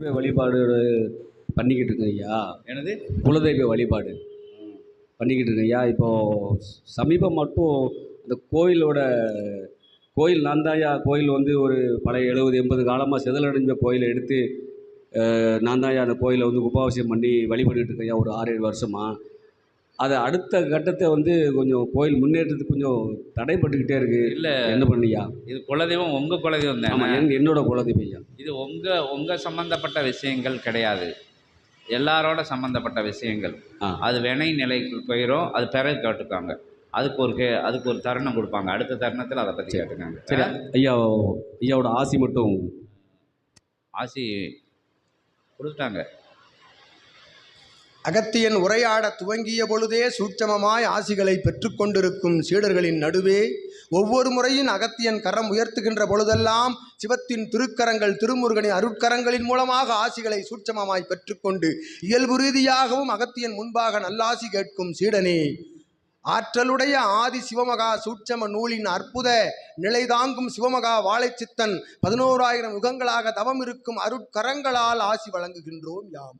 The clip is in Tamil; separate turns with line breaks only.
குலதெய்வ வழிபாடு பண்ணிக்கிட்டு இருக்கேன் ஐயா.
எனது
குலதெய்வ வழிபாடு. பண்ணிக்கிட்டு இருக்கேன் ஐயா. இப்போது சமீபம் மட்டும் இந்த கோயிலோட கோயில் நான் தான்யா கோயில் வந்து ஒரு பழைய எழுபது எண்பது காலமாக செதலடைஞ்ச கோயிலை எடுத்து தான்யா அந்த கோயிலை வந்து உபாவசியம் பண்ணி வழிபட்டுட்டு இருக்கேன் ஐயா. ஒரு ஆறு ஏழு வருஷமாக அது அடுத்த கட்டத்தை வந்து கொஞ்சம் கோயில் முன்னேற்றத்துக்கு கொஞ்சம் தடைப்பட்டுக்கிட்டே இருக்கு.
இல்ல.
என்ன பண்ணியா?
இது குலதெய்வம் உங்க குலதெய்வம்
ஆமாம்
தானே
என் என்னோட குலதெய்வம் ஐயா.
இது உங்க உங்க சம்பந்தப்பட்ட விஷயங்கள் கிடையாது. எல்லாரோட சம்பந்தப்பட்ட விஷயங்கள். அது வினை நிலைக்கு போயிடும் அது பிறகு கேட்டுக்காங்க அதுக்கு ஒரு கே அதுக்கு ஒரு தருணம் கொடுப்பாங்க. அடுத்த தருணத்தில் அதை பற்றி கேட்டுக்காங்க.
சரி ஐயா ஐயாவோட ஆசி மட்டும்
ஆசி கொடுத்துட்டாங்க.
அகத்தியன் உரையாட துவங்கிய பொழுதே சூட்சமமாய் ஆசிகளை பெற்றுக்கொண்டிருக்கும் சீடர்களின் நடுவே ஒவ்வொரு முறையும் அகத்தியன் கரம் உயர்த்துகின்ற பொழுதெல்லாம் சிவத்தின் திருக்கரங்கள் திருமுருகனின் அருட்கரங்களின் மூலமாக ஆசிகளை சூட்சமமாய் பெற்றுக்கொண்டு இயல்பு ரீதியாகவும் அகத்தியன் முன்பாக நல்லாசி கேட்கும் சீடனே. ஆற்றலுடைய ஆதி சிவமகா சூட்சம நூலின் அற்புத நிலை தாங்கும் சிவமகா வாழைச்சித்தன் பதினோராயிரம் யுகங்களாக தவம் இருக்கும் அருட்கரங்களால் ஆசி வழங்குகின்றோம் யாம்.